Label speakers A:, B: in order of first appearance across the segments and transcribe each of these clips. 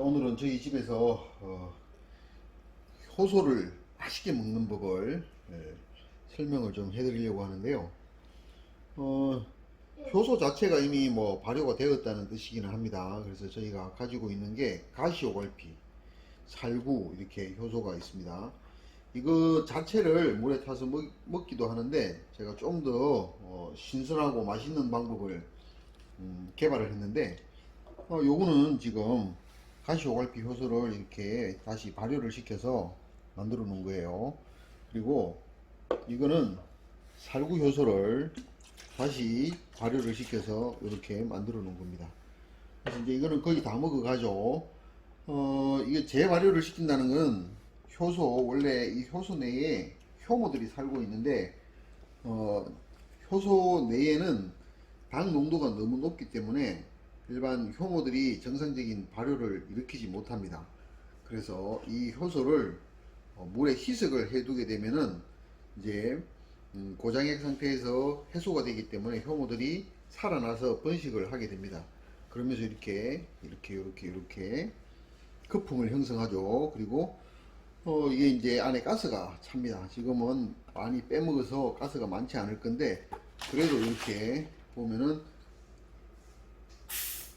A: 자, 오늘은 저희 집에서 어, 효소를 맛있게 먹는 법을 예, 설명을 좀 해드리려고 하는데요. 어, 효소 자체가 이미 뭐 발효가 되었다는 뜻이기는 합니다. 그래서 저희가 가지고 있는 게 가시오갈피, 살구 이렇게 효소가 있습니다. 이거 자체를 물에 타서 먹, 기도 하는데 제가 좀더 어, 신선하고 맛있는 방법을 음, 개발을 했는데 어, 요거는 지금 가시오갈피 효소를 이렇게 다시 발효를 시켜서 만들어 놓은 거예요. 그리고 이거는 살구 효소를 다시 발효를 시켜서 이렇게 만들어 놓은 겁니다. 그래서 이제 이거는 거의 다 먹어 가죠. 어, 이게 재발효를 시킨다는 건 효소, 원래 이 효소 내에 효모들이 살고 있는데, 어, 효소 내에는 당 농도가 너무 높기 때문에 일반 효모들이 정상적인 발효를 일으키지 못합니다. 그래서 이 효소를 어, 물에 희석을 해두게 되면은 이제 음, 고장액 상태에서 해소가 되기 때문에 효모들이 살아나서 번식을 하게 됩니다. 그러면서 이렇게 이렇게 이렇게 이렇게 거품을 형성하죠. 그리고 어, 이게 이제 안에 가스가 찹니다. 지금은 많이 빼먹어서 가스가 많지 않을 건데 그래도 이렇게 보면은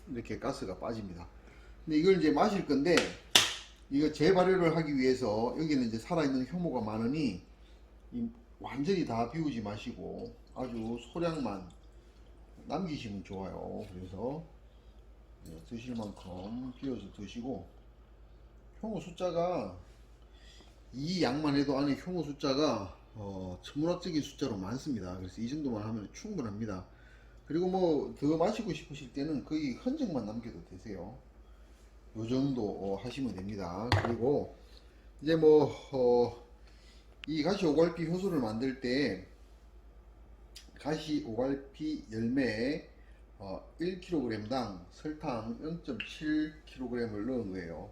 A: 이렇게 가스가 빠집니다. 근데 이걸 이제 마실 건데 이거 재발효를 하기 위해서 여기는 이제 살아있는 효모가 많으니 이 완전히 다 비우지 마시고 아주 소량만 남기시면 좋아요. 그래서 네, 드실 만큼 비워서 드시고 효모 숫자가 이 양만 해도 안에 효모 숫자가 어, 천문학적인 숫자로 많습니다. 그래서 이 정도만 하면 충분합니다. 그리고 뭐 더 마시고 싶으실 때는 거의 흔적만 남겨도 되세요. 요 정도 어, 하시면 됩니다. 그리고 이제 뭐 어, 이 가시 오갈피 효소를 만들 때 가시 오갈피 열매에 어, 1kg당 설탕 0.7kg을 넣은 거예요.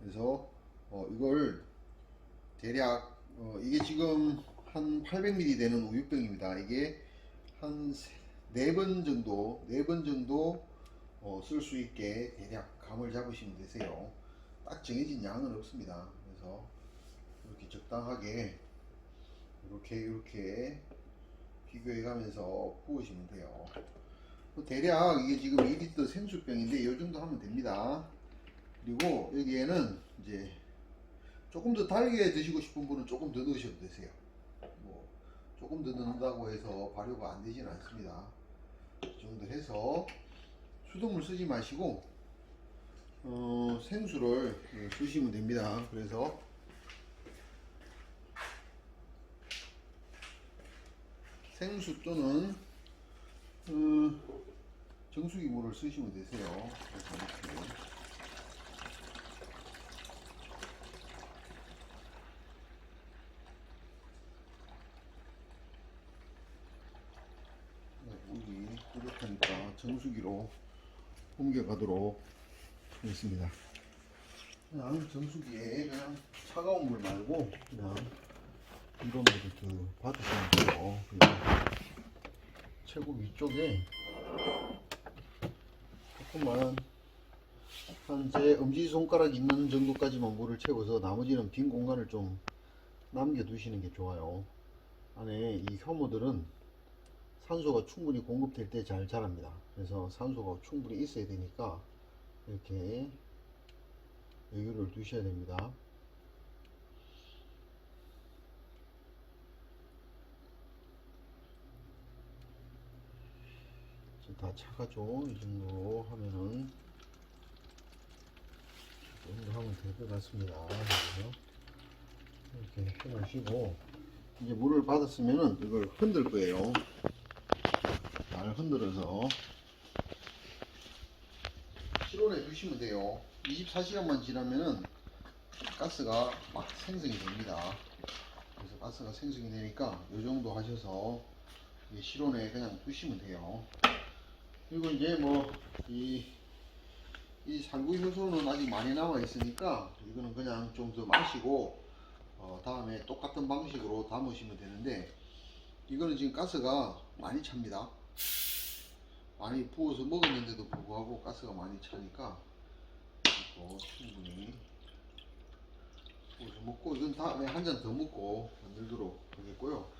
A: 그래서 어, 이걸 대략 어, 이게 지금 한 800ml 되는 우유병입니다. 이게 한 네 번 정도, 네 번 정도 어, 쓸 수 있게 대략 감을 잡으시면 되세요. 딱 정해진 양은 없습니다. 그래서 이렇게 적당하게 이렇게 이렇게 비교해 가면서 부으시면 돼요. 뭐 대략 이게 지금 2리터 생수병인데 이 정도 하면 됩니다. 그리고 여기에는 이제 조금 더 달게 드시고 싶은 분은 조금 더 넣으셔도 되세요. 뭐 조금 더 넣는다고 해서 발효가 안 되지는 않습니다. 이 정도 해서 수돗물 쓰지 마시고 어, 생수를 예, 쓰시면 됩니다. 그래서 생수 또는 어, 정수기 물을 쓰시면 되세요. 그래서 이렇게. 네, 물이 부족하니까 정수기로 옮겨가도록 하겠습니다. 그냥 정수기에 그냥 차가운 물 말고 그냥 이런 물을 더 받으시면 돼요. 최고 위쪽에 조금만 한제 엄지손가락 있는 정도까지만 물을 채워서 나머지는 빈 공간을 좀 남겨두시는 게 좋아요. 안에 이 효모들은 산소가 충분히 공급될 때 잘 자랍니다. 그래서 산소가 충분히 있어야 되니까 이렇게 여유를 두셔야 됩니다. 다 차가죠. 이 정도 하면은 이 정도 하면 될 것 같습니다. 이렇게 해놓으시고 이제 물을 받았으면은 이걸 흔들 거예요. 잘 흔들어서 실온에 두시면 돼요. 24시간만 지나면은 가스가 막 생성이 됩니다. 그래서 가스가 생성이 되니까 이 정도 하셔서 실온에 그냥 두시면 돼요. 그리고 이제 뭐이 이 살구 효소는 아직 많이 남아 있으니까 이거는 그냥 좀 더 마시고 어, 다음에 똑같은 방식으로 담으시면 되는데 이거는 지금 가스가 많이 찹니다. 많이 부어서 먹었는데도 불구하고 가스가 많이 차니까 또 충분히 소주 먹고 이건 다음에 한 잔 더 먹고 만들도록 하겠고요.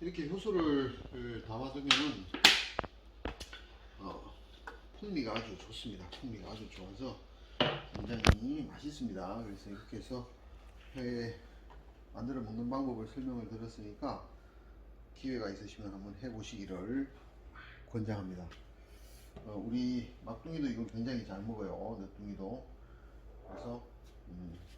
A: 이렇게 효소를 담아두면은 어, 풍미가 아주 좋습니다. 풍미가 아주 좋아서 굉장히 맛있습니다. 그래서 이렇게 해서 회 만들어 먹는 방법을 설명을 드렸으니까 기회가 있으시면 한번 해보시기를 권장합니다. 어, 우리 막둥이도 이걸 굉장히 잘 먹어요. 늦둥이도. 그래서 음, 또